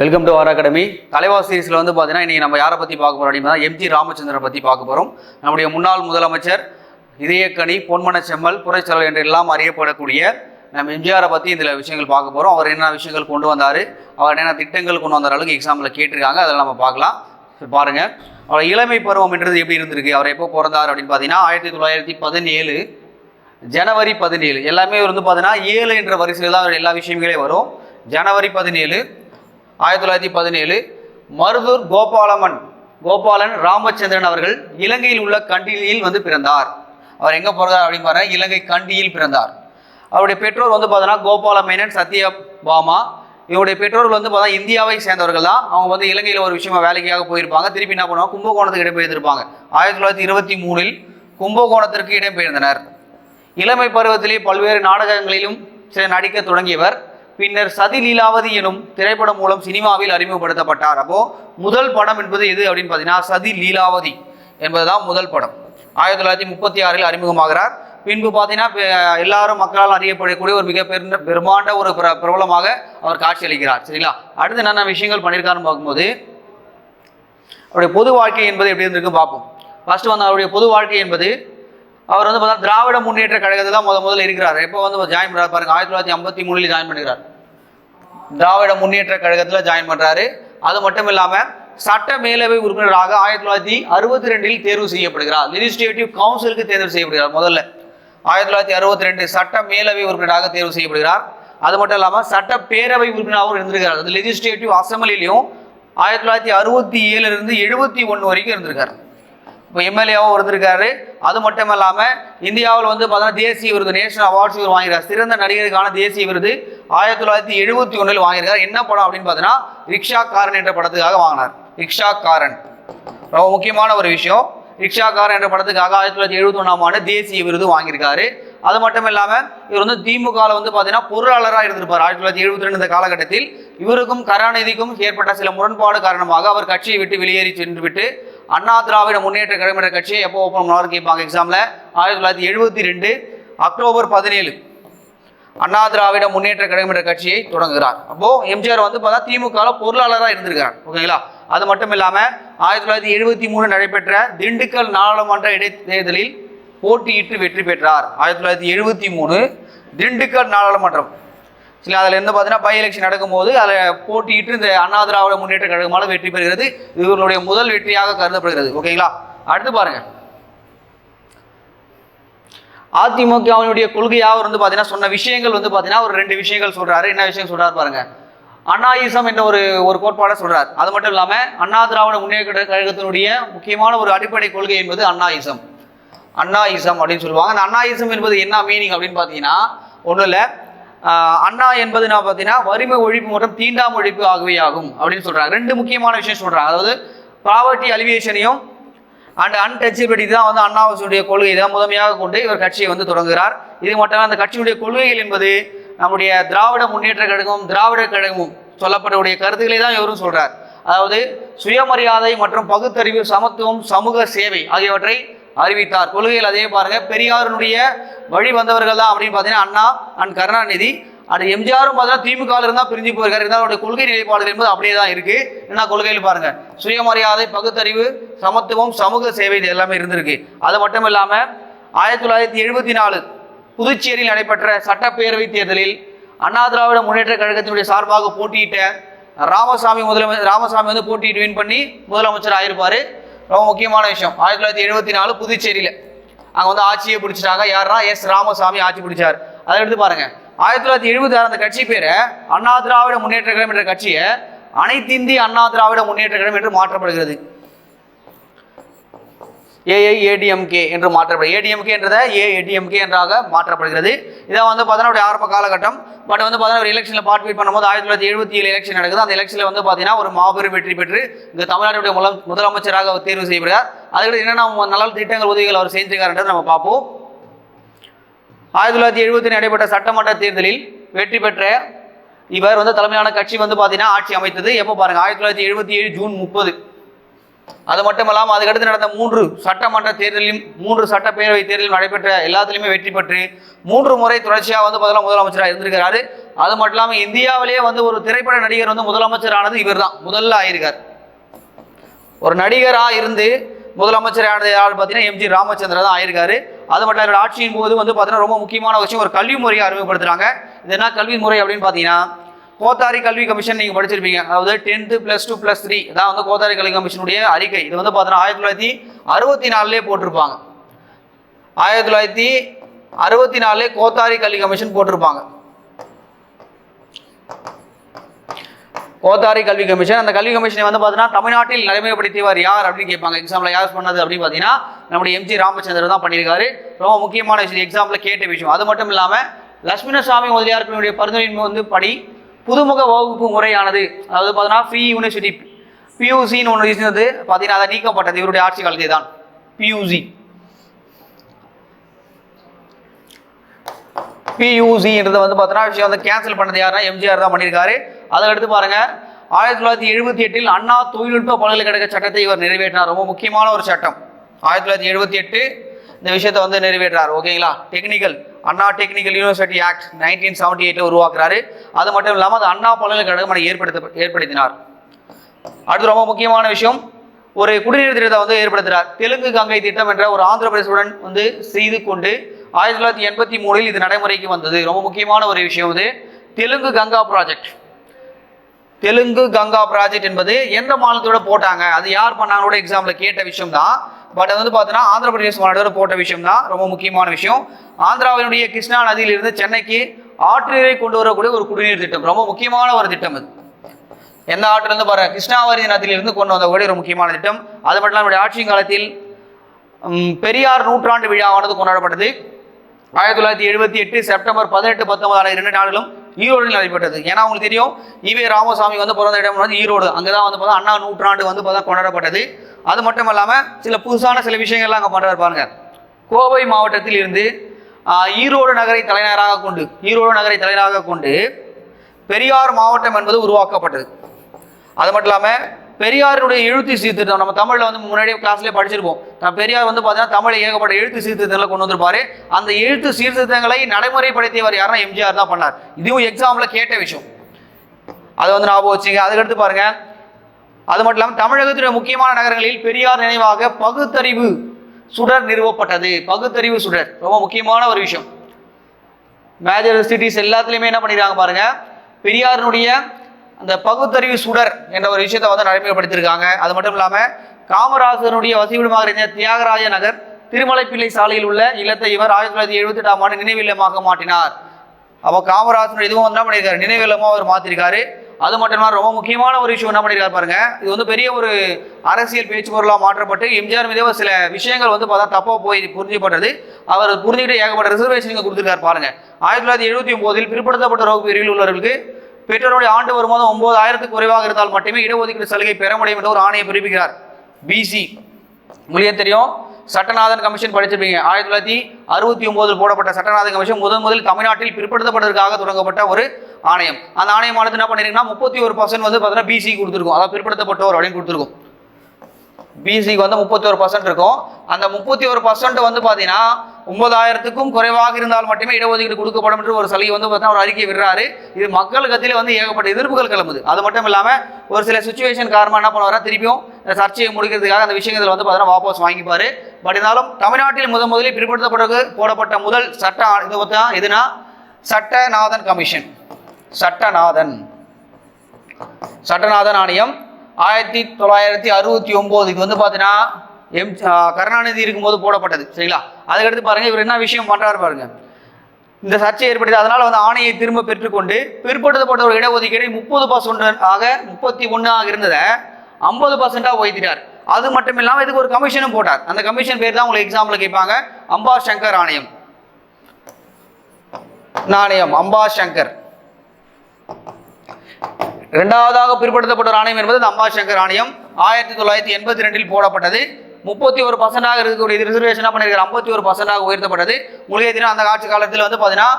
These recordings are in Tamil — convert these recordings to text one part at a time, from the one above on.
வெல்கம் டு ஆர் அகாடமி தலைவா சீரீஸில் வந்து பார்த்தீங்கன்னா இன்றைக்கி நம்ம யாரை பற்றி பார்க்க போகிறோம் அப்படின்னா எம்ஜி ராமச்சந்திரன் பற்றி பார்க்க போகிறோம் நம்முடைய முன்னாள் முதலமைச்சர் இதயக்கணி பொன்மன செம்மல் புரட்சியாளர் என்று எல்லாம் அறியப்படக்கூடிய நம்ம எம்ஜிஆரை பற்றி இதில் விஷயங்கள் பார்க்க போகிறோம் அவர் என்ன விஷயங்கள் கொண்டு வந்தார் அவர் என்னென்ன திட்டங்கள் கொண்டு வந்த அளவுக்கு எக்ஸாமில் கேட்டிருக்காங்க. அதில் நம்ம பார்க்கலாம். சரி, பாருங்க. அவர் இளமை பருவம் என்றது எப்படி இருந்திருக்கு? அவர் எப்போ பிறந்தார் அப்படின்னு பார்த்தீங்கன்னா ஆயிரத்தி தொள்ளாயிரத்தி பதினேழு ஜனவரி பதினேழு. எல்லாமே வந்து பார்த்தீங்கன்னா ஏழு என்ற வரிசையில் தான் எல்லா விஷயங்களே வரும். ஜனவரி பதினேழு ஆயிரத்தி தொள்ளாயிரத்தி பதினேழு மருதூர் கோபாலமன் கோபாலன் ராமச்சந்திரன் அவர்கள் இலங்கையில் உள்ள கண்டியில் வந்து பிறந்தார். அவர் எங்கே பிறந்தார் அப்படின்னு பாருங்க இலங்கை கண்டியில் பிறந்தார். அவருடைய பெற்றோர் வந்து பார்த்தீங்கன்னா கோபால மேனன் சத்யபாமா. இவருடைய பெற்றோர்கள் வந்து பார்த்தா இந்தியாவை சேர்ந்தவர்கள் தான். அவங்க வந்து இலங்கையில் ஒரு விஷயமா வேலைக்காக போயிருப்பாங்க. திருப்பி என்ன பண்ணுவாங்க? கும்பகோணத்துக்கு இடம்பெயர்ந்திருப்பாங்க ஆயிரத்தி தொள்ளாயிரத்தி இருபத்தி மூணில் கும்பகோணத்திற்கு இடம்பெயர்ந்தனர் இளமை பருவத்திலே பல்வேறு நாடகங்களிலும் சில நடிக்க தொடங்கியவர். பின்னர் சதி லீலாவதி எனும் திரைப்படம் மூலம் சினிமாவில் அறிமுகப்படுத்தப்பட்டார். அப்போ முதல் படம் என்பது எது அப்படின்னு பார்த்தீங்கன்னா சதி லீலாவதி என்பதுதான் முதல் படம். ஆயிரத்தி தொள்ளாயிரத்தி முப்பத்தி ஆறில் அறிமுகமாகிறார். பின்பு பார்த்தீங்கன்னா எல்லாரும் மக்களால் அறியப்படக்கூடிய ஒரு மிக பெருந்த பெருமாண்ட ஒரு பிர பிரபலமாக அவர் காட்சியளிக்கிறார் சரிங்களா? அடுத்து என்னென்ன விஷயங்கள் பண்ணியிருக்காருன்னு பார்க்கும்போது அவருடைய பொது வாழ்க்கை என்பது எப்படி இருந்திருக்கு பார்ப்போம். ஃபர்ஸ்ட் வந்து அவருடைய பொது வாழ்க்கை என்பது அவர் வந்து பார்த்தா திராவிட முன்னேற்ற கழகத்தில் தான் முத முதல்ல இருக்கிறார். எப்போ வந்து ஜாயின் பண்ணுறாரு பாருங்க ஆயிரத்தி தொள்ளாயிரத்தி ஐம்பத்தி மூணுல ஜாயின் பண்ணுகிறார் திராவிட முன்னேற்ற கழகத்தில் ஜாயின் பண்ணுறாரு அது மட்டும் இல்லாமல் சட்ட மேலவை உறுப்பினராக ஆயிரத்தி தொள்ளாயிரத்தி அறுபத்தி ரெண்டில் தேர்வு செய்யப்படுகிறார். லெஜிஸ்லேட்டிவ் கவுன்சிலுக்கு தேர்வு செய்யப்படுகிறார் முதல்ல. ஆயிரத்தி தொள்ளாயிரத்தி அறுபத்தி ரெண்டு சட்ட மேலவை உறுப்பினராக தேர்வு செய்யப்படுகிறார். அது மட்டும் இல்லாமல் சட்ட பேரவை உறுப்பினராகவும் இருந்திருக்கார் அது லெஜிஸ்லேட்டிவ் அசம்பிளிலையும் ஆயிரத்தி தொள்ளாயிரத்தி அறுபத்தி ஏழுலேருந்து எழுபத்தி ஒன்று வரைக்கும் இருந்திருக்காரு. இப்போ எம்எல்ஏவாகவும் இருந்திருக்காரு. அது மட்டும் இல்லாமல் இந்தியாவில் வந்து பார்த்தோன்னா தேசிய விருது நேஷனல் அவார்ட்ஸ் இவர் வாங்கியிருக்கார். சிறந்த நடிகருக்கான தேசிய விருது ஆயிரத்தி தொள்ளாயிரத்தி எழுபத்தி ஒன்றில் வாங்கியிருக்கார். என்ன படம் அப்படின்னு பார்த்தீங்கன்னா ரிக்ஷா காரன் என்ற படத்துக்காக வாங்கினார். ரிக்ஷா காரன் ரொம்ப முக்கியமான ஒரு விஷயம். ரிக்ஷா காரன் என்ற படத்துக்காக ஆயிரத்தி தொள்ளாயிரத்தி எழுபத்தி ஒன்றாம் ஆண்டு தேசிய விருது வாங்கியிருக்காரு. அது மட்டும் இல்லாமல் இவர் வந்து திமுகவில் வந்து பார்த்தீங்கன்னா பொருளாளராக இருந்திருப்பார். ஆயிரத்தி தொள்ளாயிரத்தி எழுபத்தி ரெண்டு இந்த காலகட்டத்தில் இவருக்கும் கருணாநிதிக்கும் ஏற்பட்ட சில முரண்பாடு காரணமாக அவர் கட்சியை விட்டு வெளியேறி சென்று விட்டு அண்ணா திராவிட முன்னேற்ற கழகம் என்ற கட்சியை எப்போ ஓப்பன் பண்ணுவார் கேட்பாங்க எக்ஸாமில் ஆயிரத்தி தொள்ளாயிரத்தி எழுபத்தி ரெண்டு அக்டோபர் பதினேழு அண்ணா திராவிட முன்னேற்ற கழகம் என்ற கட்சியை தொடங்குகிறார். அப்போ எம்ஜிஆர் வந்து பார்த்தா திமுகவில் பொருளாளராக இருந்திருக்கிறார். ஓகேங்களா? அது மட்டும் இல்லாமல் ஆயிரத்தி தொள்ளாயிரத்தி எழுபத்தி மூணு நடைபெற்ற திண்டுக்கல் நாடாளுமன்ற இடைத்தேர்தலில் போட்டியிட்டு வெற்றி பெற்றார். ஆயிரத்தி தொள்ளாயிரத்தி எழுபத்தி மூணு திண்டுக்கல் நாடாளுமன்றம். சில அதில் இருந்து பார்த்தீங்கன்னா பை எலெக்ஷன் நடக்கும்போது அதில் போட்டியிட்டு இந்த அண்ணா திராவிட முன்னேற்ற கழகமால வெற்றி பெறுகிறது. இவர்களுடைய முதல் வெற்றியாக கருதப்படுகிறது. ஓகேங்களா அடுத்து பாருங்க. அதிமுகவினுடைய கொள்கையாக வந்து பார்த்தீங்கன்னா சொன்ன விஷயங்கள் வந்து பார்த்தீங்கன்னா ஒரு ரெண்டு விஷயங்கள் சொல்றாரு. என்ன விஷயம் சொல்றாரு பாருங்க. அண்ணாயிசம் என்ற ஒரு ஒரு கோட்பாடை சொல்றார். அது மட்டும் இல்லாமல் அண்ணா திராவிட முன்னேற்ற கழகத்தினுடைய முக்கியமான ஒரு அடிப்படை கொள்கை என்பது அண்ணாயிசம். அண்ணாயிசம் அப்படின்னு சொல்லுவாங்க. அந்த அண்ணாயிசம் என்பது என்ன மீனிங் அப்படின்னு பார்த்தீங்கன்னா ஒன்றும் இல்லை. அண்ணா என்பது நான் பார்த்தீங்கன்னா வறுமை ஒழிப்பு மற்றும் தீண்டாம ஒழிப்பு ஆகவே ஆகும் அப்படின்னு சொல்கிறாங்க ரெண்டு முக்கியமான விஷயம் சொல்கிறாங்க அதாவது ப்ராவர்ட்டி அலிவியேஷனையும் அண்ட் அன்டச்சபிலிட்டி தான் வந்து அண்ணாவாசுடைய கொள்கை தான் முதன்மையாக கொண்டு இவர் கட்சியை வந்து தொடங்குகிறார். இது மட்டும் அந்த கட்சியுடைய கொள்கைகள் என்பது நம்முடைய திராவிட முன்னேற்ற கழகமும் திராவிட கழகமும் சொல்லப்படக்கூடிய கருத்துக்களை தான் இவரும் சொல்கிறார் அதாவது சுயமரியாதை மற்றும் பகுத்தறிவு சமத்துவம் சமூக சேவை ஆகியவற்றை அறிவித்தார். கொள்கையில் அதே பாருங்க பெரியாருடைய வழி வந்தவர்கள் தான் அப்படின்னு பார்த்தீங்கன்னா அண்ணா அண்ட் கருணாநிதி அது எம்ஜிஆரும் பார்த்தீங்கன்னா திமுகவில் இருந்தால் பிரிஞ்சு போயிருக்காரு. இருந்தால் அவருடைய கொள்கை நிலைப்பாடுகள் என்பது அப்படியே தான் இருக்கு. என்ன கொள்கையில் பாருங்க சுயமரியாதை பகுத்தறிவு சமத்துவம் சமூக சேவை இது எல்லாமே இருந்திருக்கு. அது மட்டும் இல்லாமல் ஆயிரத்தி தொள்ளாயிரத்தி எழுபத்தி நாலு புதுச்சேரியில் நடைபெற்ற சட்டப்பேரவை தேர்தலில் அண்ணா திராவிட முன்னேற்ற கழகத்தினுடைய சார்பாக போட்டியிட்ட ராமசாமி முதலமைச்சர் ராமசாமி வந்து போட்டியிட்டு வின் பண்ணி முதலமைச்சர் ஆயிருப்பாரு ரொம்ப முக்கியமான விஷயம். ஆயிரத்தி தொள்ளாயிரத்தி எழுபத்தி நாலு புதுச்சேரியில். அங்கே வந்து ஆட்சியை பிடிச்சிட்டாங்க. யாருன்னா எஸ் ராமசாமி ஆட்சி பிடிச்சார். அதை எடுத்து பாருங்க. ஆயிரத்தி தொள்ளாயிரத்தி எழுபத்தி ஆறு அந்த கட்சி பேரை அண்ணா திராவிட முன்னேற்ற கழகம் என்ற கட்சியை அனைத்திந்திய அண்ணா திராவிட முன்னேற்ற கழகம் என்று மாற்றப்படுகிறது. ஏஐஏடிஎம்கே என்று மாற்றப்படும் ஏடிஎம்கே என்றதை ஏஏடிஎம்கே என்றாக மாற்றப்படுகிறது. இதை வந்து பார்த்தீங்கன்னா ஆரம்ப காலகட்டம். பட் வந்து பார்த்தீங்கன்னா ஒரு எலெக்ஷனில் பார்ட்டிபேட் பண்ணும்போது ஆயிரத்தி தொள்ளாயிரத்தி எழுபத்தி ஏழு எலெக்ஷன் நடக்குது. அந்த எலெக்ஷனில் வந்து பார்த்தீங்கன்னா ஒரு மாபெரும் வெற்றி பெற்று இந்த தமிழ்நாட்டுடைய முதல் முதலமைச்சராக அவர் தேர்வு செய்யப்படுகிறார். அதுக்கு என்னென்ன நல்ல திட்டங்கள் உதவிகள் அவர் செஞ்சிருக்காருன்றதை நம்ம பார்ப்போம். ஆயிரத்தி தொள்ளாயிரத்தி எழுபத்தி நடைபெற்ற சட்டமன்ற தேர்தலில் வெற்றி பெற்ற இவர் வந்து தலைமையான கட்சி வந்து பார்த்தீங்கன்னா ஆட்சி அமைத்தது. எப்போ பாருங்க ஆயிரத்தி தொள்ளாயிரத்தி எழுபத்தி ஏழு ஜூன் முப்பது. அது மட்டும் இல்லாமல் அதுக்கடுத்து நடந்த மூன்று சட்டமன்ற தேர்தலிலும் மூன்று சட்டப்பேரவை தேர்தலிலும் நடைபெற்ற எல்லாத்துலேயுமே வெற்றி பெற்று மூன்று முறை தொடர்ச்சியாக வந்து முதல்ல முதலமைச்சராக இருந்திருக்கிறாரு. அது மட்டும் இல்லாமல் இந்தியாவிலேயே வந்து ஒரு திரைப்பட நடிகர் வந்து முதலமைச்சரானது இவர் தான் முதல்ல ஆயிருக்கார். ஒரு நடிகராக இருந்து முதலமைச்சரானது யார் பார்த்தீங்கன்னா எம்ஜி ராமச்சந்திர தான் ஆயிருக்காரு. அது மட்டும் இல்லாமல் ஆட்சியின் போது வந்து பார்த்தீங்கன்னா ரொம்ப முக்கியமான விஷயம் ஒரு கல்வி முறையை அறிமுகப்படுத்துகிறாங்க இது என்ன கல்வி முறை அப்படின்னு பார்த்தீங்கன்னா கோத்தாரி கல்வி கமிஷன் நீங்கள் படிச்சிருப்பீங்க. அதாவது tenth plus two plus three தான் வந்து கோத்தாரி கல்வி கமிஷனுடைய அறிக்கை. இது வந்து பார்த்தீங்கன்னா ஆயிரத்தி தொள்ளாயிரத்தி அறுபத்தி நாலுலேயே போட்டிருப்பாங்க. ஆயிரத்தி தொள்ளாயிரத்தி அறுபத்தி நாலுலேயே கோத்தாரி கல்வி கமிஷன் போட்டிருப்பாங்க. கோத்தாரி கல்வி கமிஷன். அந்த கல்வி கமிஷனை வந்து பார்த்தீங்கன்னா தமிழ்நாட்டில் நடைமுறைப்படுத்தியவர் யார் அப்படின்னு கேட்பாங்க. எக்ஸாமில் யார் பண்ணது அப்படின்னு பார்த்தீங்கன்னா நம்முடைய எம்ஜி ராமச்சந்திரன் தான் பண்ணியிருக்காரு. ரொம்ப முக்கியமான விஷயம். எக்ஸாமில் கேட்ட விஷயம். அது மட்டும் இல்லாமல் லட்சுமணசாமி முதலியார்களுடைய பரிந்துரையின் வந்து படி புதுமுக வகுப்பு முறையானது அதாவது பார்த்தீங்கன்னா ஃப்ரீ யூனிவர்சிட்டி பியூசின்னு ஒன்று இருந்தது. பார்த்தீங்கன்னா அதை நீக்கப்பட்டது. இவருடைய ஆட்சி காலத்தை தான். பியூசி பியூசின்றது வந்து பார்த்தோன்னா விஷயம் வந்து கேன்சல் பண்ணது யாருன்னா எம்ஜிஆர் தான் பண்ணியிருக்காரு. அதை அடுத்து பாருங்க. ஆயிரத்தி தொள்ளாயிரத்தி எழுபத்தி எட்டில் அண்ணா தொழில்நுட்ப பல்கலைக்கழக சட்டத்தை இவர் நிறைவேற்றினார். ரொம்ப முக்கியமான ஒரு சட்டம். ஆயிரத்தி தொள்ளாயிரத்தி எழுபத்தி எட்டு இந்த விஷயத்தை வந்து நிறைவேற்றார் ஓகேங்களா? Technical Anna technical university act nineteen seventy எயிட்டில் உருவாக்குறாரு. அது மட்டும் இல்லாமல் அது அண்ணா பல்கலைக்கழகம் ஏற்படுத்த ஏற்படுத்தினார். அடுத்து ரொம்ப முக்கியமான விஷயம் ஒரு குடிநீர் திட்டத்தை வந்து ஏற்படுத்துகிறார் தெலுங்கு கங்கை திட்டம் என்ற ஒரு ஆந்திர பிரதேசுடன் வந்து செய்து கொண்டு ஆயிரத்தி தொள்ளாயிரத்தி எண்பத்தி மூணில் இது நடைமுறைக்கு வந்தது. ரொம்ப முக்கியமான ஒரு விஷயம் இது. தெலுங்கு கங்கா ப்ராஜெக்ட் தெலுங்கு கங்கா ப்ராஜெக்ட் என்பது எந்த மாநிலத்தோட போட்டாங்க? அது யார் பண்ணாங்களோட எக்ஸாமில் கேட்ட விஷயம் தான் பட் அது வந்து பார்த்தீங்கன்னா ஆந்திர பிரதேச மாநிலத்தில் போட்ட விஷயம் தான் ரொம்ப முக்கியமான விஷயம். ஆந்திராவினுடைய கிருஷ்ணா நதியிலிருந்து சென்னைக்கு ஆற்று நீரை கொண்டு வரக்கூடிய ஒரு குடிநீர் திட்டம். ரொம்ப முக்கியமான ஒரு திட்டம் இது எந்த ஆற்றிலிருந்து பாருங்க கிருஷ்ணாவரி நதியிலிருந்து கொண்டு வந்தக்கூடிய ஒரு முக்கியமான திட்டம். அது மட்டும் இல்லாமல் நம்முடைய ஆட்சியின் காலத்தில் பெரியார் நூற்றாண்டு விழாவானது கொண்டாடப்பட்டது. ஆயிரத்தி தொள்ளாயிரத்தி எழுபத்தி எட்டு செப்டம்பர் பதினெட்டு பத்தொன்பது ஆகிய இரண்டு நாடுகளும் ஈரோடில் நடைபெற்றது. ஏன்னா உங்களுக்கு தெரியும் ஈவே ராமசாமி வந்து பிறந்த இடம் வந்து ஈரோடு. அங்கே தான் வந்து பார்த்தா அண்ணா நூற்றாண்டு வந்து பார்த்தா கொண்டாடப்பட்டது. அது மட்டும் இல்லாமல் சில புதுசான சில விஷயங்கள்லாம் அங்கே பண்ணுறாரு பாருங்கள் கோவை மாவட்டத்தில் இருந்து ஈரோடு நகரை தலைநகராக கொண்டு ஈரோடு நகரை தலைநகராக கொண்டு பெரியார் மாவட்டம் என்பது உருவாக்கப்பட்டது. அது மட்டும் இல்லாமல் பெரியாருடைய எழுத்து சீர்திருத்தம் நம்ம தமிழில் வந்து முன்னாடியே கிளாஸ்லேயே படிச்சிருப்போம். நான் பெரியார் வந்து பார்த்தீங்கன்னா தமிழ் ஏகப்பட்ட எழுத்து சீர்திருத்தங்களை கொண்டு வந்திருப்பாரு. அந்த எழுத்து சீர்திருத்தங்களை நடைமுறைப்படுத்தியவர் யாருன்னா எம்ஜிஆர் தான் பண்ணார். இதுவும் எக்ஸாமில் கேட்ட விஷயம். அதை வந்து ஞாபகம் வச்சுங்க. அதுக்கடுத்து பாருங்கள் அது மட்டும் இல்லாமல் தமிழகத்துடைய முக்கியமான நகரங்களில் பெரியார் நினைவாக பகுத்தறிவு சுடர் நிறுவப்பட்டது. பகுத்தறிவு சுடர் ரொம்ப முக்கியமான ஒரு விஷயம். மேஜர் சிட்டிஸ் எல்லாத்துலேயுமே என்ன பண்ணிருக்காங்க பாருங்க பெரியாரினுடைய அந்த பகுத்தறிவு சுடர் என்ற ஒரு விஷயத்தை வந்து நடைமுறைப்படுத்தியிருக்காங்க அது மட்டும் இல்லாமல் காமராசருடைய வசிவிடமாக இருந்த தியாகராஜ நகர் திருமலைப்பிள்ளை சாலையில் உள்ள இல்லத்தை இவர் ஆயிரத்தி தொள்ளாயிரத்தி எழுபத்தி எட்டாம் ஆண்டு நினைவில்லமாக மாட்டினார் அப்போ காமராசர் இதுவும் என்ன பண்ணியிருக்காரு நினைவில்லமாக அவர் மாற்றிருக்காரு அது மட்டும் இல்லாமல் ரொம்ப முக்கியமான ஒரு விஷயம் என்ன பண்ணியிருக்காரு பாருங்க. இது வந்து பெரிய ஒரு அரசியல் பேச்சு பொருளாக மாற்றப்பட்டு எம்ஜிஆர் மீதே ஒரு சில விஷயங்கள் வந்து பார்த்தா தப்பாக போய் புரிஞ்சுப்பட்டது அவர் புரிஞ்சுக்கிட்டு ஏகப்பட்ட ரிசர்வேஷன் கொடுத்துருக்காரு பாருங்க. ஆயிரத்தி தொள்ளாயிரத்தி எழுபத்தி ஒம்போதில் பிற்படுத்தப்பட்ட வகுப்பு பிரிவில் உள்ளவர்களுக்கு பெற்றோருடைய ஆண்டு வருமானம் ஒன்பதாயிரத்துக்கு குறைவாக இருந்தால் மட்டுமே இடஒதுக்கீடு சலுகை பெற முடியும் என்ற ஒரு ஆணையை பிறப்பிக்கிறார். பிசி உங்களுக்கு தெரியும்? சட்டநாதன் கமிஷன் படிச்சிருப்பீங்க. ஆயிரத்தி தொள்ளாயிரத்தி அறுபத்தி ஒன்பதில் போடப்பட்ட சட்டநாதன் கமிஷன் முதன் முதல் தமிழ்நாட்டில் பிற்படுத்தப்பட்டதற்காக தொடங்கப்பட்ட ஒரு ஆணையம். அந்த ஆணையமானது என்ன பண்ணிருக்கீங்கன்னா முப்பத்தி ஒரு பர்சன்ட் வந்து பார்த்தீங்கன்னா பிசி கொடுத்துருக்கும். அதாவது பிற்படுத்தப்பட்டோர் அப்படின்னு கொடுத்துருக்கும். பிசிக்கு வந்து முப்பத்தி ஒரு பர்சன்ட் இருக்கும். அந்த முப்பத்தி ஒரு பர்சன்ட் வந்து பார்த்தீங்கன்னா ஒன்பதாயிரத்துக்கும் குறைவாக இருந்தால் மட்டுமே இடஒதுக்கீடு கொடுக்கப்படும் என்று ஒரு சலுகை வந்து பார்த்தீங்கன்னா ஒரு அறிக்கை விடுறாரு. இது மக்கள் கத்தியில் வந்து ஏகப்பட்ட எதிர்ப்புகள் கிளம்புது. அது மட்டும் இல்லாமல் ஒரு சில சுச்சுவேஷன் காரணமாக என்ன பண்ணுவாரா திருப்பியும் சர்ச்சையை முடிக்கிறதுக்காக அந்த விஷயங்கள் வந்து பார்த்தீங்கன்னா வாபஸ் வாங்கிப்பாரு. பட் இருந்தாலும் தமிழ்நாட்டில் முதன் முதலில் பிற்படுத்தப்பட்ட போடப்பட்ட முதல் சட்ட இது பார்த்தா எதுனா? சட்டநாதன் கமிஷன். சட்டநாதன். சட்டநாதன் ஆணையம் ஆயிரத்தி தொள்ளாயிரத்தி அறுபத்தி ஒம்போதுக்கு இது வந்து பார்த்தீங்கன்னா எம் கருணாநிதி இருக்கும்போது போடப்பட்டது. சரிங்களா? அதுக்கடுத்து பாருங்க இவர் என்ன விஷயம் பண்ணுறாரு பாருங்க. இந்த சர்ச்சை ஏற்படுது அதனால் வந்து ஆணையை திரும்ப பெற்றுக்கொண்டு பிற்படுத்தப்பட்ட ஒரு இடஒதுக்கீடு முப்பது பர்சன்ட் ஆக முப்பத்தி ஒன்று ஆக இருந்ததை ஐம்பது பர்சன்டாக உயர்த்திட்டார். அது மட்டும் இல்லாமல் இதுக்கு ஒரு கமிஷனும் போட்டார். அந்த கமிஷன் பேர் தான் உங்களுக்கு எக்ஸாம்பிள் கேட்பாங்க அம்பா சங்கர் ஆணையம். நாணயம் அம்பா சங்கர். இரண்டாவதாக பிற்படுத்தப்பட்ட ஒரு ஆணையம் என்பது இந்த அம்பாசங்கர் ஆணையம். ஆயிரத்தி தொள்ளாயிரத்தி எண்பத்தி ரெண்டில் போடப்பட்டது. முப்பத்தி ஒரு பர்சன்டாக இருக்கக்கூடிய இது ரிசர்வேஷனாக பண்ணியிருக்கிற ஐம்பத்தி ஒரு பர்சன்டாக உயர்த்தப்பட்டது. உங்களுக்கு அந்த ஆட்சி காலத்தில் வந்து பார்த்தீங்கன்னா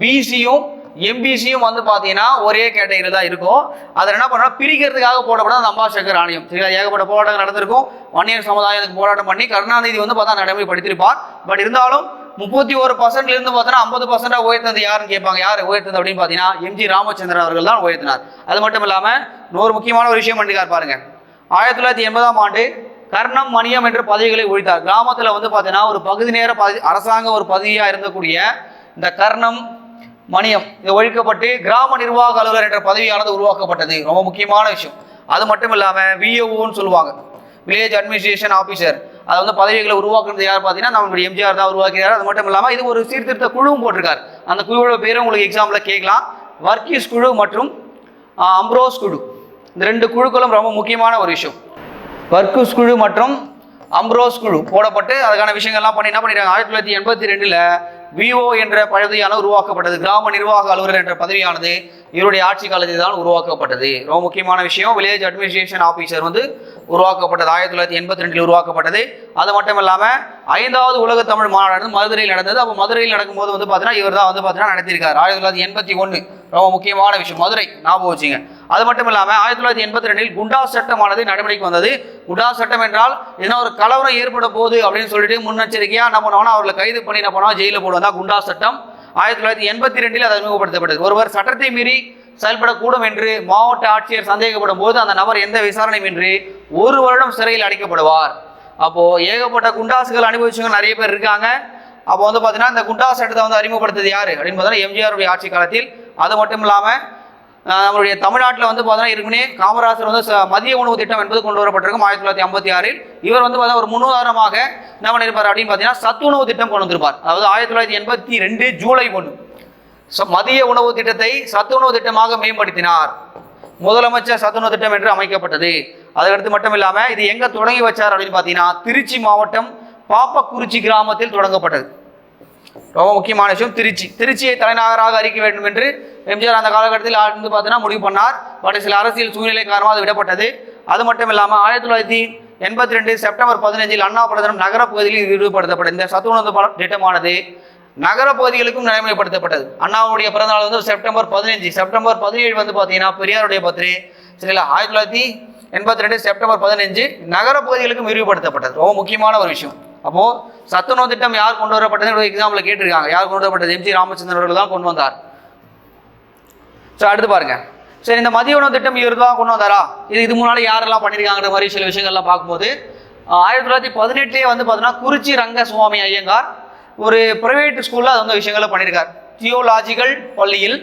பிசியும் எம்பிசியும் வந்து பார்த்தீங்கன்னா ஒரே கேட்டகரி தான் இருக்கும். அதில் என்ன பண்ணால் பிரிக்கிறதுக்காக போடப்பட அந்த அம்பாசகர் ஆணையம் சரிங்களா? ஏகப்பட்ட போராட்டங்கள் நடந்திருக்கும். வன்னியர் சமுதாயத்துக்கு போராட்டம் பண்ணி கருணாநிதி வந்து பார்த்தா நடைமுறைப்படுத்தியிருப்பார். பட் இருந்தாலும் முப்பத்தி ஒரு பர்சன்ட்ல இருந்து பார்த்தோன்னா ஐம்பது பர்சன்டா உயர்த்தது யாருன்னு கேட்பாங்க. யார்? உயர்த்தது அப்படின்னு பார்த்தீங்கன்னா எம்ஜி ராமச்சந்திரன் அவர்கள் தான் உயர்த்தினார். அது மட்டும் இல்லாமல் இன்னொரு முக்கியமான ஒரு விஷயம் பண்ணிருக்கார் பாருங்க. ஆயிரத்தி தொள்ளாயிரத்தி எண்பதாம் ஆண்டு கர்ணம் மணியம் என்ற பதவிகளை ஒழித்தார். கிராமத்தில் வந்து பார்த்தீங்கன்னா ஒரு பகுதி நேர பதவி அரசாங்க ஒரு பதவியாக இருந்தக்கூடிய இந்த கர்ணம் மணியம். இது ஒழிக்கப்பட்டு கிராம நிர்வாக அலுவலர் என்ற பதவியானது உருவாக்கப்பட்டது. ரொம்ப முக்கியமான விஷயம். அது மட்டும் இல்லாமல் விஏஓன்னு சொல்லுவாங்க. வில்லேஜ் அட்மினிஸ்ட்ரேஷன் ஆஃபீஸர் அது வந்து பதவிகளை உருவாக்குறது யார் பார்த்தீங்கன்னா நம்மளுடைய எம்ஜிஆர் தான் உருவாக்கிறார் அது மட்டும் இல்லாமல் இது ஒரு சீர்திருத்த குழுவும் போட்டிருக்கார். அந்த குழுவோட பேரும் உங்களுக்கு எக்ஸாம்பிள் கேட்கலாம். வர்க்கீஸ் குழு மற்றும் அம்ப்ரோஸ் குழு. இந்த ரெண்டு குழுக்களும் ரொம்ப முக்கியமான ஒரு விஷயம். வர்க்கூஸ் குழு மற்றும் அம்ப்ரோஸ் குழு போடப்பட்டு அதுக்கான விஷயங்கள்லாம் பண்ணி என்ன பண்ணிடுறாங்க ஆயிரத்தி தொள்ளாயிரத்தி எண்பத்தி ரெண்டில் விஓ என்ற பதவியான உருவாக்கப்பட்டது. கிராம நிர்வாக அலுவலர் என்ற பதவியானது இவருடைய ஆட்சி காலத்தில் தான் உருவாக்கப்பட்டது. ரொம்ப முக்கியமான விஷயம் வில்லேஜ் அட்மினிஸ்ட்ரேஷன் ஆஃபீஸர் வந்து உருவாக்கப்பட்டது. ஆயிரத்தி தொள்ளாயிரத்தி எண்பத்தி ரெண்டில் உருவாக்கப்பட்டது. அது மட்டும் இல்லாமல் ஐந்தாவது உலக தமிழ் மாநாடு மதுரையில் நடந்தது. அப்போ மதுரையில் நடக்கும்போது வந்து பார்த்தீங்கன்னா இவர் தான் வந்து பார்த்தீங்கன்னா நடத்தியிருக்காரு. ஆயிரத்தி தொள்ளாயிரத்தி எண்பத்தி ஒன்று ரொம்ப முக்கியமான விஷயம். மதுரை ஞாபகம் வச்சுங்க. அது மட்டும் இல்லாமல் ஆயிரத்தி தொள்ளாயிரத்தி எண்பத்தி ரெண்டில் குண்டாஸ் சட்டமானது நடைமுறைக்கு வந்தது. குண்டா சட்டம் என்றால் என்ன ஒரு கலவரம் ஏற்பட போகுது அப்படின்னு சொல்லிட்டு முன்னெச்சரிக்கையாக என்ன பண்ணுவாங்கன்னா அவர்களை கைது பண்ணி என்ன பண்ணுவோம் ஜெயிலில் போடுவோம் தான் குண்டா சட்டம் ஆயிரத்தி தொள்ளாயிரத்தி எண்பத்தி ரெண்டில் அது அறிமுகப்படுத்தப்பட்டது. ஒருவர் சட்டத்தை மீறி செயல்படக்கூடும் என்று மாவட்ட ஆட்சியர் சந்தேகப்படும் போது அந்த நபர் எந்த விசாரணையுமின்றி ஒரு வருடம் சிறையில் அடைக்கப்படுவார். அப்போது ஏகப்பட்ட குண்டாசுகள் அனுபவிச்சவங்க நிறைய பேர் இருக்காங்க. அப்போ வந்து பார்த்தீங்கன்னா இந்த குண்டாசு சட்டத்தை வந்து அறிமுகப்படுத்தது யார்? அப்படின்னு பார்த்தீங்கன்னா எம்ஜிஆருடைய ஆட்சி காலத்தில். அது மட்டும் இல்லாமல் நம்மளுடைய தமிழ்நாட்டில் வந்து பார்த்தோன்னா ஏற்கனவே காமராஜர் வந்து ச- மதிய உணவு திட்டம் என்பது கொண்டு வரப்பட்டிருக்கும் ஆயிரத்தி தொள்ளாயிரத்தி ஐம்பத்தி ஆறில். இவர் வந்து பார்த்தா ஒரு முன்னுதாரணமாக என்ன பண்ணியிருப்பார் அப்படின்னு பார்த்தீங்கன்னா சத்து உணவு திட்டம் கொண்டு வந்திருப்பார். அதாவது ஆயிரத்தி தொள்ளாயிரத்தி எண்பத்தி ரெண்டு ஜூலை ஒன்று. ஸோ மதிய உணவு திட்டத்தை சத்துணவு திட்டமாக மேம்படுத்தினார். முதலமைச்சர் சத்துணவு திட்டம் என்று அமைக்கப்பட்டது. அதுக்கடுத்து மட்டும் இல்லாமல் இது எங்கே தொடங்கி வச்சார் அப்படின்னு பார்த்தீங்கன்னா திருச்சி மாவட்டம் பாப்பக்குறிச்சி கிராமத்தில் தொடங்கப்பட்டது. ரொம்ப முக்கியமான விஷயம் திருச்சி. திருச்சியை தலைநகராக அறிவிக்க வேண்டும் என்று எம்ஜிஆர் அந்த காலகட்டத்தில் வந்து பார்த்தீங்கன்னா முடிவு பண்ணார். பட் சில அரசியல் சூழ்நிலை காரணமாக அது விடப்பட்டது. அது மட்டும் இல்லாமல் ஆயிரத்தி தொள்ளாயிரத்தி எண்பத்தி ரெண்டு செப்டம்பர் பதினஞ்சில் அண்ணா பிரதமர் நகரப்பகுதியில் இது விரிவுபடுத்தப்பட்டது இந்த சத்துணவு திட்டமானது நகர பகுதிகளுக்கும் நடைமுறைப்படுத்தப்பட்டது. அண்ணாவுடைய பிறந்தநாள் வந்து செப்டம்பர் பதினஞ்சு. செப்டம்பர் பதினேழு வந்து பார்த்தீங்கன்னா பெரியாருடைய பர்த்டே. சரிங்களா ஆயிரத்தி தொள்ளாயிரத்தி எண்பத்தி ரெண்டு செப்டம்பர் பதினஞ்சு நகர பகுதிகளுக்கும் விரிவுபடுத்தப்பட்டது. ரொம்ப முக்கியமான ஒரு விஷயம். அப்போ சத்துணவு திட்டம் யார் கொண்டு வரப்பட்டது எக்ஸாம்பிள் கேட்டிருக்காங்க. யார் கொண்டு வரப்பட்டது? எம்ஜி ராமச்சந்திரன் அவர்கள் தான் கொண்டு வந்தார். ஸோ அடுத்து பாருங்க. சரி இந்த மதிய உணவு திட்டம் இவர் தான் கொண்டு வந்தாரா? இது இது முன்னாடி யாரெல்லாம் பண்ணியிருக்காங்கிற மாதிரி சில விஷயங்கள்லாம் பார்க்கும்போது ஆயிரத்தி தொள்ளாயிரத்தி பதினெட்டுலேயே வந்து பார்த்தீங்கன்னா குறிச்சி ரங்க சுவாமி ஐயங்கார் ஒரு பிரைவேட் ஸ்கூலில் அது வந்து விஷயங்களை பண்ணியிருக்கார் தியோலாஜிக்கல் பள்ளியில்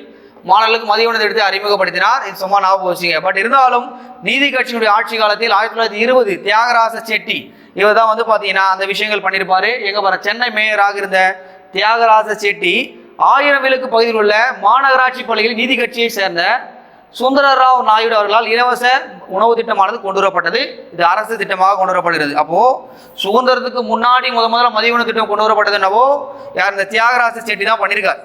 மாணவர்களுக்கு மதிய உணவு திட்டத்தை அறிமுகப்படுத்தினார். இது சும்மா ஞாபகம் வச்சுங்க பட் இருந்தாலும் நீதி கட்சியினுடைய ஆட்சி காலத்தில் ஆயிரத்தி தொள்ளாயிரத்தி இருபது தியாகராச செட்டி இவர் தான் வந்து பார்த்தீங்கன்னா அந்த விஷயங்கள் பண்ணியிருப்பாரு. எங்க பாரு சென்னை மேயராக இருந்த தியாகராச செட்டி ஆயிரம் விளக்கு பகுதியில் உள்ள மாநகராட்சி பள்ளியில் நீதி கட்சியை சேர்ந்த சுந்தரராவ் நாயுடு அவர்களால் இலவச உணவு திட்டமானது கொண்டு வரப்பட்டது. இது அரசு திட்டமாக கொண்டு வரப்படுகிறது. அப்போ சுதந்திரத்துக்கு முன்னாடி முத முதல்ல மதிய உணவு திட்டம் கொண்டு வரப்பட்டது என்னவோ யார் இந்த தியாகராச செட்டி தான் பண்ணியிருக்கார்.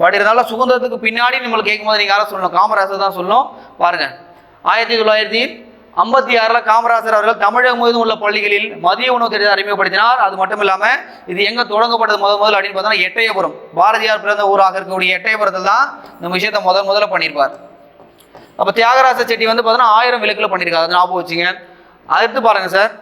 பட் இருந்தாலும் சுதந்திரத்துக்கு பின்னாடி நம்மளுக்கு கேட்கும்போது நீங்கள் யாரை சொல்லணும்? காமராஜர் தான் சொல்லணும். பாருங்க. ஆயிரத்தி தொள்ளாயிரத்தி ஐம்பத்தி ஆறில் காமராஜர் அவர்கள் தமிழகம் முழுவதும் உள்ள பள்ளிகளில் மதிய உணவு திட்டத்தை அறிமுகப்படுத்தினார். அது மட்டும் இல்லாமல் இது எங்கே தொடங்கப்பட்டது முதல் முதல் அப்படின்னு பார்த்தோம்னா எட்டயபுரம். பாரதியார் பிறந்த ஊராக இருக்கக்கூடிய எட்டயபுரத்தில் தான் இந்த விஷயத்தை முதல் முதல்ல பண்ணியிருப்பார். அப்போ தியாகராச செட்டி வந்து பார்த்தோன்னா ஆயிரம் விளக்கில் பண்ணியிருக்காரு. அது ஞாபகம் வச்சுங்க. அடுத்து பாருங்கள் சார்.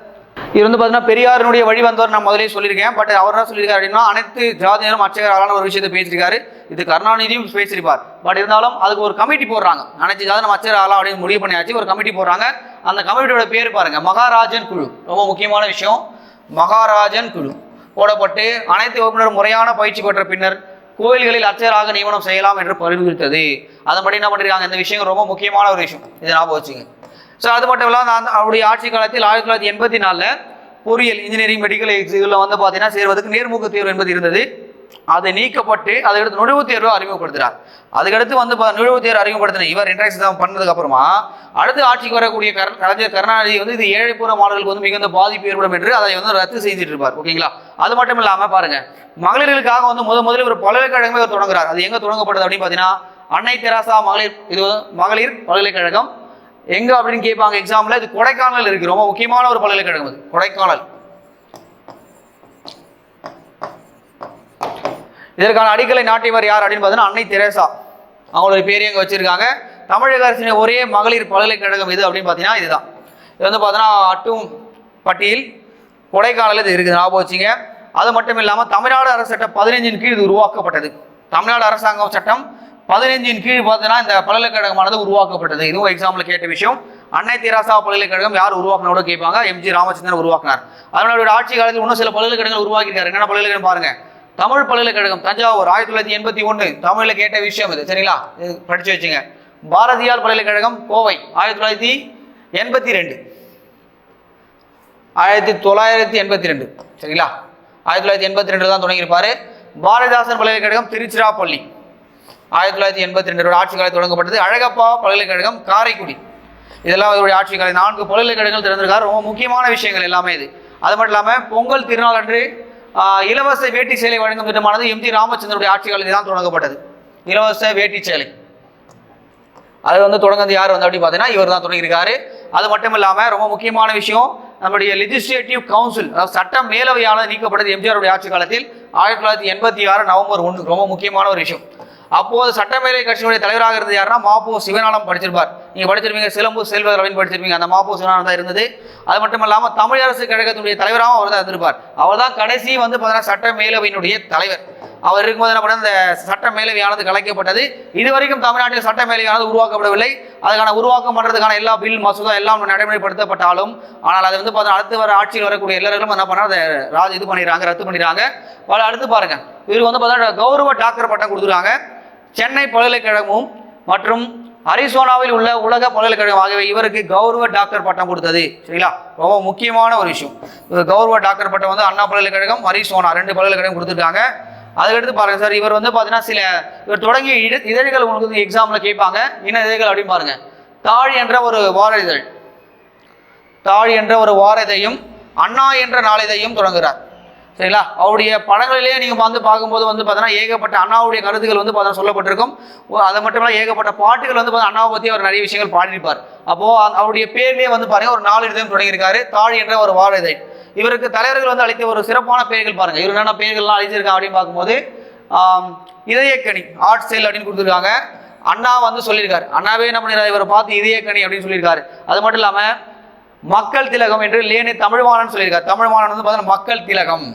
இது வந்து பார்த்தீங்கன்னா பெரியாரினுடைய வழி வந்தவர் நான் முதலே சொல்லியிருக்கேன். பட் அவர் என்ன சொல்லியிருக்காரு அப்படின்னா அனைத்து ஜாதியினரும் அர்ச்சகரான ஒரு விஷயத்தை பேசியிருக்காரு. இது கருணாநிதியும் பேசியிருப்பார். பட் இருந்தாலும் அதுக்கு ஒரு கமிட்டி போடுறாங்க. அனைத்து ஜாதி நம்ம அர்ச்சகர் ஆகலாம் அப்படின்னு முடிவு பண்ணியாச்சு. ஒரு கமிட்டி போடுறாங்க. அந்த கமிட்டியோட பேர் பாருங்க. மகாராஜன் குழு. ரொம்ப முக்கியமான விஷயம். மகாராஜன் குழு. போடப்பட்டு அனைத்து வகுப்பினரும் முறையான பயிற்சி பெற்ற பின்னர் கோயில்களில் அர்ச்சகராக நியமனம் செய்யலாம் என்று பரிந்துரைத்தது. அதன்படி என்ன பண்ணிருக்காங்க? இந்த விஷயம் ரொம்ப முக்கியமான ஒரு விஷயம். இதை ஞாபகம் வச்சுங்க. ஸோ அது மட்டும் இல்லாமல் அந்த அவருடைய ஆட்சி காலத்தில் ஆயிரத்தி தொள்ளாயிரத்தி எண்பத்தி நாலில் பொறியியல் இன்ஜினியரிங் மெடிக்கல் இதில் வந்து பார்த்தீங்கன்னா சேர்வதற்கு நேர்முக தேர்வு என்பது இருந்தது. அது நீக்கப்பட்டு அதுக்கடுத்து நுழைவுத் தேர்வை அறிமுகப்படுத்துறார். அதுக்கடுத்து வந்து நுழைவுத் தேர்வு அறிமுகப்படுத்தின இவர் என்ட்ரன்ஸ் எக்ஸாம் பண்ணதுக்கு அப்புறமா அடுத்து ஆட்சிக்கு வரக்கூடிய கர கலைஞர் கருணாநிதி வந்து இது ஏழைப்புற மாணவர்களுக்கு வந்து மிகுந்த பாதிப்பு ஏற்படும் என்று அதை வந்து ரத்து செய்துட்டு இருப்பார். ஓகேங்களா அது மட்டும் இல்லாமல் பாருங்க மகளிர்களுக்காக வந்து முத முதலில் ஒரு பல்கலைக்கழகமே அவர் தொடங்குறார். அது எங்கே தொடங்கப்பட்டது அப்படின்னு பார்த்தீங்கன்னா அன்னை தெராசா மகளிர் இது மகளிர் பல்கலைக்கழகம் எங்க அப்படின்னு கேட்பாங்க எக்ஸாம்ல இது கொடைக்கானல் இருக்கு. ரொம்ப முக்கியமான ஒரு பல்கலைக்கழகம் இது கொடைக்கானல். இதற்கான அடிக்கலை நாட்டியவர் யார் அப்படின்னு பார்த்தீங்கன்னா அன்னை தெரேசா. அவங்களுடைய பேரையும் அங்கே வச்சிருக்காங்க? தமிழக அரசின் ஒரே மகளிர் பல்கலைக்கழகம் இது அப்படின்னு பார்த்தீங்கன்னா இதுதான். இது வந்து பார்த்தீங்கன்னா அட்டும் பட்டியல் கொடைக்கானல் இது இருக்குது. ஞாபகம் வச்சுங்க. அது மட்டும் இல்லாமல் தமிழ்நாடு அரசு சட்டம் பதினைஞ்சின் கீழ் இது உருவாக்கப்பட்டது. தமிழ்நாடு அரசாங்கம் சட்டம் பதினைஞ்சின் கீழ் பார்த்தீங்கன்னா இந்த பல்கலைக்கழகமானது உருவாக்கப்பட்டது. இதுவும் எக்ஸாம்பிள் கேட்ட விஷயம். அன்னை தெராசா பல்கலைக்கழகம் யார் உருவாக்குனோட கேட்பாங்க? எம்ஜி ராமச்சந்திரன் உருவாக்கினார். அதனுடைய ஆட்சி காலத்தில் இன்னும் சில பல்கலைக்கழகங்கள் உருவாக்கிட்டார் என்னென்ன பல்கலைக்கழகம் பாருங்க. தமிழ் பல்கலைக்கழகம் தஞ்சாவூர் ஆயிரத்தி தொள்ளாயிரத்தி எண்பத்தி ஒன்று தமிழில் கேட்ட விஷயம் இது. சரிங்களா? இது படிச்சு வச்சுங்க. பாரதியார் பல்கலைக்கழகம் கோவை ஆயிரத்தி தொள்ளாயிரத்தி எண்பத்தி ரெண்டு. ஆயிரத்தி தொள்ளாயிரத்தி எண்பத்தி ரெண்டு. சரிங்களா? ஆயிரத்தி தொள்ளாயிரத்தி எண்பத்தி ரெண்டு தான் தொடங்கியிருப்பாரு. பாரதிதாசன் பல்கலைக்கழகம் திருச்சிராப்பள்ளி. ஆயிரத்தி தொள்ளாயிரத்தி எண்பத்தி ரெண்டு ஆட்சி காலம் தொடங்கப்பட்டது. அழகப்பா பல்கலைக்கழகம் காரைக்குடி. இதெல்லாம் அவருடைய ஆட்சி காலம். நான்கு பல்கலைக்கழகங்கள் திறந்திருக்காரு. ரொம்ப முக்கியமான விஷயங்கள் எல்லாமே இது. அது மட்டும் இல்லாமல் பொங்கல் திருநாள் அன்று இலவச வேட்டி சேலை வழங்கும் திட்டமானது எம்ஜி ராமச்சந்திரனுடைய ஆட்சி காலத்தில் தான் தொடங்கப்பட்டது. இலவச வேட்டி சேலை. அது வந்து தொடங்குறது யார் வந்து அப்படி பார்த்தீங்கன்னா இவர் தான் தொடங்கியிருக்காரு. அது மட்டும் இல்லாமல் ரொம்ப முக்கியமான விஷயம் நம்முடைய லெஜிஸ்லேட்டிவ் கவுன்சில் அதாவது சட்ட மேலவையானது நீக்கப்பட்டது எம்ஜிஆருடைய ஆட்சி காலத்தில் ஆயிரத்தி தொள்ளாயிரத்தி எண்பத்தி ஆறு நவம்பர் ஒன்று. ரொம்ப முக்கியமான ஒரு விஷயம். அப்போது சட்டமேலை கட்சியினுடைய தலைவராக இருந்தது யாருன்னா மாப்போ சிவனாலம் படிச்சிருப்பார். நீங்கள் படிச்சிருப்பீங்க சிலம்பு செல்வதில் அப்படின்னு படிச்சிருப்பீங்க அந்த மாப்போ சிவனாலம் தான் இருந்தது. அது மட்டும் இல்லாமல் தமிழரசு கழகத்தினுடைய தலைவராகவும் அவர் தான் இருந்திருப்பார். அவர் தான் கடைசி வந்து பார்த்தீங்கன்னா சட்ட மேலவையினுடைய தலைவர். அவர் இருக்கும்போது என்ன பண்ண இந்த சட்ட மேலவையானது கலைக்கப்பட்டது. இதுவரைக்கும் தமிழ்நாட்டில் சட்ட மேலவையானது உருவாக்கப்படவில்லை. அதுக்கான உருவாக்கம் பண்ணுறதுக்கான எல்லா பில் மசோதா எல்லாம் நடைமுறைப்படுத்தப்பட்டாலும் ஆனால் அது வந்து பார்த்தா அடுத்து வர ஆட்சியில் வரக்கூடிய எல்லாருக்கும் என்ன பண்ணால் அதை ராஜ் இது பண்ணிடுறாங்க ரத்து பண்ணிடுறாங்க. வர அடுத்து பாருங்க. இவருக்கு வந்து பார்த்தா கௌரவ டாக்டர் பட்டம் கொடுத்துருக்காங்க. சென்னை பல்கலைக்கழகமும் மற்றும் அரிசோனாவில் உள்ள உலக பல்கலைக்கழகம் ஆகியவை இவருக்கு கௌரவ டாக்டர் பட்டம் கொடுத்தது. சரிங்களா? ரொம்ப முக்கியமான ஒரு விஷயம். கௌரவ டாக்டர் பட்டம் வந்து அண்ணா பல்கலைக்கழகம் அரிசோனா ரெண்டு பல்கலைக்கழகம் கொடுத்துருக்காங்க. அதுக்கடுத்து பாருங்க சார் இவர் வந்து பார்த்தீங்கன்னா சில இவர் தொடங்கிய இட- இதழ்கள் உங்களுக்கு வந்து எக்ஸாமில் கேட்பாங்க. என்ன இதழ்கள் அப்படின்னு பாருங்க. தாழ் என்ற ஒரு வார இதழ். தாழ் என்ற ஒரு வார இதையும் அண்ணா என்ற நாளிதையும் தொடங்குகிறார். சரிங்களா? அவருடைய படங்களிலே நீங்கள் வந்து பார்க்கும்போது வந்து பார்த்தீங்கன்னா ஏகப்பட்ட அண்ணாவுடைய கருத்துக்கள் வந்து பார்த்தீங்கன்னா சொல்லப்பட்டிருக்கும். அது மட்டும் இல்லாமல் ஏகப்பட்ட பாட்டுகள் வந்து பார்த்தீங்கன்னா அண்ணாவை பற்றி அவர் நிறைய விஷயங்கள் பாடியிருப்பார். அப்போது அவருடைய பேர்லேயே வந்து பாருங்கள் ஒரு நாலு இதயம் தொடங்கியிருக்காரு. தாழ் என்ற ஒரு வாழ இதழ் இவருக்கு தலைவர்கள் வந்து அளித்த ஒரு சிறப்பான பெயர்கள் பாருங்கள் இவர் என்னென்ன பெயர்கள்லாம் அளிச்சிருக்காங்க அப்படின்னு பார்க்கும்போது இதயக்கணி ஆர்ட் ஸ்டைல் அப்படின்னு கொடுத்துருக்காங்க. அண்ணா வந்து சொல்லியிருக்காரு. அண்ணாவே என்ன பண்ணிருக்காரு? இவரை பார்த்து இதயக்கணி அப்படின்னு சொல்லியிருக்காரு. அது மட்டும் இல்லாமல் மக்கள் திலகம் என்று லேனே தமிழ்வாணன் சொல்லியிருக்கார். தமிழ்வாணன் வந்து பார்த்தீங்கன்னா மக்கள் திலகம்.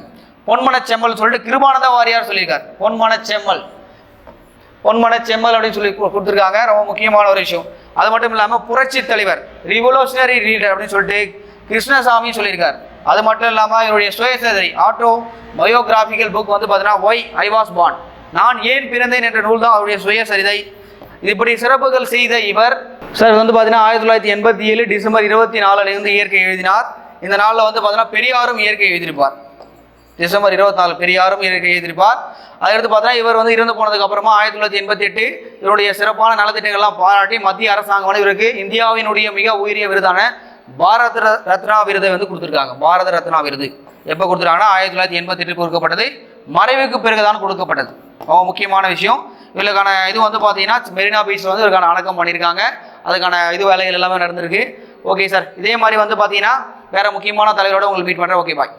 பொன்மன செம்மல் சொல்லிட்டு கிருபானந்த வாரியார் சொல்லியிருக்கார். பொன்மன செம்மல் பொன்மன செம்மல் அப்படின்னு சொல்லி கு- ரொம்ப முக்கியமான ஒரு விஷயம். அது மட்டும் இல்லாமல் புரட்சி தலைவர் ரிவல்யூஷனரி ரீடர் அப்படின்னு சொல்லிட்டு கிருஷ்ணசாமி சொல்லியிருக்கார். அது மட்டும் இல்லாமல் இவருடைய சுயசரிதை ஆட்டோ பயோகிராபிக்கல் புக் வந்து பார்த்தீங்கன்னா ஒய் ஐ வாஸ் பான் நான் ஏன் பிறந்தேன் என்ற நூல் தான் அவருடைய சுயசரிதை. இப்படி சிறப்புகள் செய்த இவர் சார் வந்து பார்த்தீங்கன்னா ஆயிரத்தி தொள்ளாயிரத்தி எண்பத்தி ஏழு டிசம்பர் இருபத்தி நாலுலேருந்து இயற்கை எழுதினார். இந்த நாளில் வந்து பார்த்தீங்கன்னா பெரியாரும் இயற்கை எழுதியிருப்பார். டிசம்பர் இருபத்தி நாலு பெரியாரும் இயற்கை எழுதியிருப்பார் அதுக்கடுத்து பார்த்தீங்கன்னா இவர் வந்து இறந்து போனதுக்கு அப்புறமா ஆயிரத்தி தொள்ளாயிரத்தி எண்பத்தி எட்டு இவருடைய சிறப்பான நலத்திட்டங்கள்லாம் பாராட்டி மத்திய அரசாங்கம் வந்து இவருக்கு இந்தியாவினுடைய மிக உயரிய விருதான பாரத ரத்னா விருதை வந்து கொடுத்துருக்காங்க. பாரத ரத்னா விருது. எப்போ கொடுத்துருக்காங்கன்னா ஆயிரத்தி தொள்ளாயிரத்தி எண்பத்தி எட்டு கொடுக்கப்பட்டது. மறைவுக்கு பிறகுதான் கொடுக்கப்பட்டது. அவங்க முக்கியமான விஷயம். இவர்களுக்கான இது வந்து பார்த்தீங்கன்னா மெரினா பீச்சில் வந்து இவருக்கான அடக்கம் பண்ணியிருக்காங்க. அதுக்கான இது வேலைகள் எல்லாமே நடந்திருக்கு. Okay sir. இதே மாதிரி வந்து பார்த்தீங்கன்னா வேற முக்கியமான தலைவரோட உங்களுக்கு மீட் பண்ணுறேன் ஓகே பாய்.